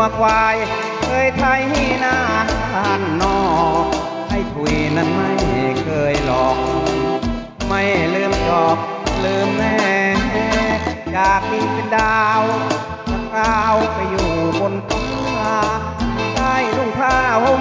วควายเคยไทยหน้านนอก ให้ถุยนั้นไม่เคยหลอก ไม่ลืมจอกลืมแม่อยากดินเป็นดาวตะคราวไปอยู่บนฟ้าใต้ลุงผ้าห่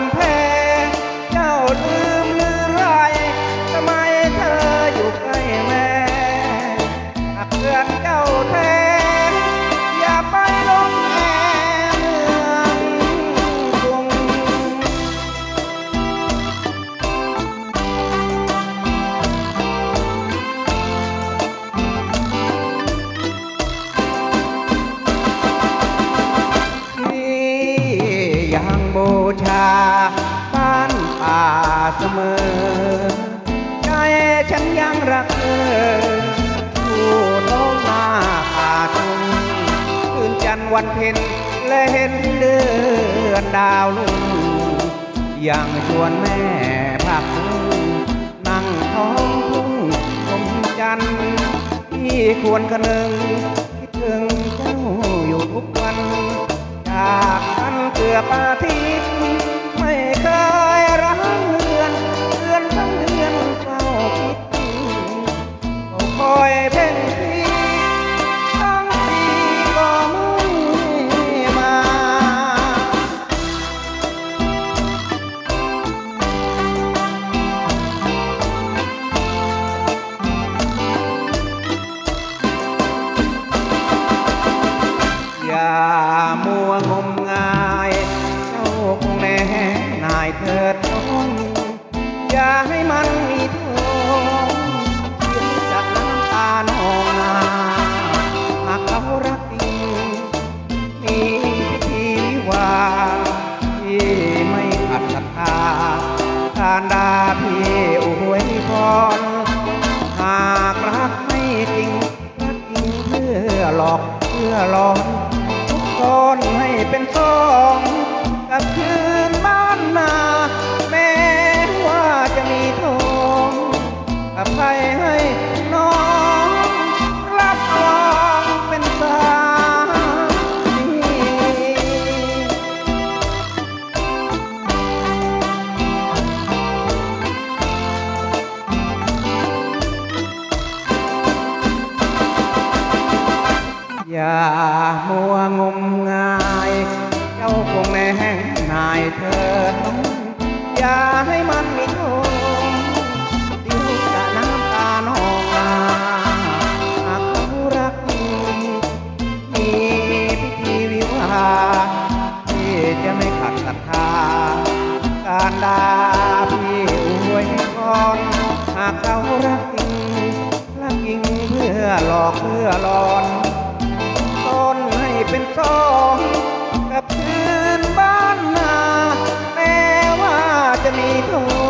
วันเพ็ญและเห็นเดือนดาวลุ่งยังชวนแม่พักนั่งท้องทุ่งชมจันทร์ที่ควรคะนึงคิดถึงเจ้าอยู่ทุกวัน จากกันเกือบอาทิตย์ น้อง อย่าให้มันมีทองยิ้มจากน้ำตานองนาหากเขารักจริงมีพิธีวิวาที่ไม่ขัดศรัทธาการดาพี่อวยพรหากรักไม่จริงรักจริงเพื่อหลอกเพื่อหลอน อย่ามัวงมงาย เจ้าคงแน่นายเธอน้องอย่าให้มันมีโทษดี๋ยวจะน้ำตานองนาหากเขารักจริงมีพิธีวิวาห์ที่จะไม่ขัดศรัทธาการดาพี่อวยพรหากเขารักจริงรักจริงเพื่อหลอกเพื่อหลอน ป็นสองกับพื้นบ้านนาแม้ว่าจะมีทอง